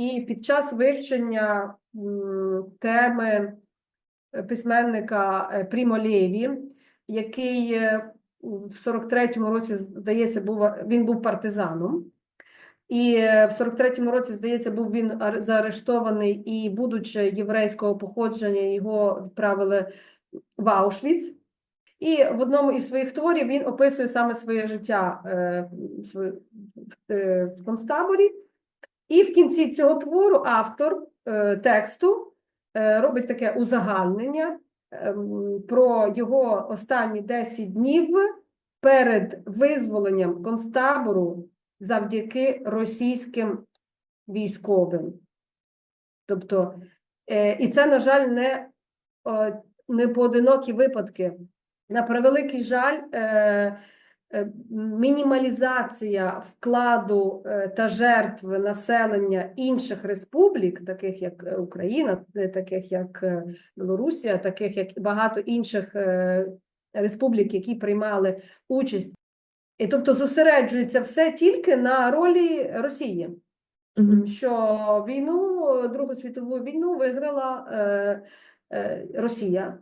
і під час вивчення теми е, письменника е, Прімо Лєві, який е, в 43-му році, здається, був він був партизаном. І в 43-му році, здається, був він заарештований і, будучи єврейського походження, його відправили в Аушвіц. І в одному із своїх творів він описує саме своє життя в концтаборі. І в кінці цього твору автор е, тексту е, робить таке узагальнення ем, про його останні 10 днів перед визволенням концтабору завдяки російським військовим. Тобто, е, і це, на жаль, не, не поодинокі випадки. На превеликий жаль, мінімалізація вкладу е, та жертв населення інших республік, таких як е, Україна, е, таких як е, Білорусія, таких як багато інших е, республік, які приймали участь. І тобто зосереджується все тільки на ролі Росії Мгм. що війну, Другу світову війну виграла е, е, Росія.